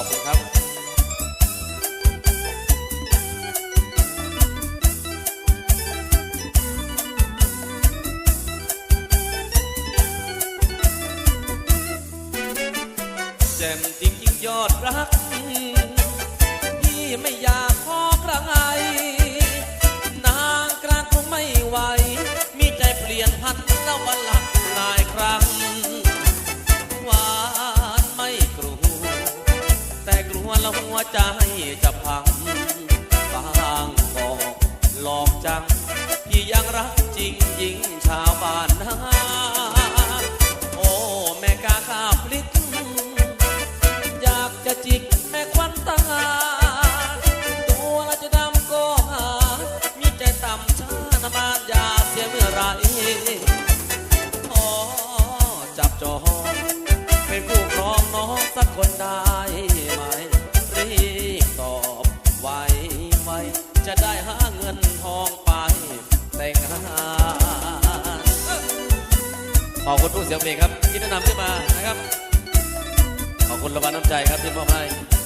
ขอบคุณครับ แจ่มจริงยิ่งยอดรัก พี่ไม่อยากขอใครนางกลางคงไม่ไหว มีใจเปลี่ยนพันแล้ววันหลักหลายครั้ง วใจจะพังบางบอกหลอกจัง พี่ยังรักจริงหญิงชาวบ้านนาโอ้แม่กาข้าพลิก อยากจะจิกแม่ควันตา ตัวละจะดำก็หา มีใจต่ำช้านามานยาเสียเมื่อไหรขอจับจองเป็นคู่ครองน้องสักคนได้ ขอบคุณทุกเสียงเพลงครับที่แนะนำขึ้นมานะครับ ขอบคุณราบาลน้ำใจครับที่มอบให้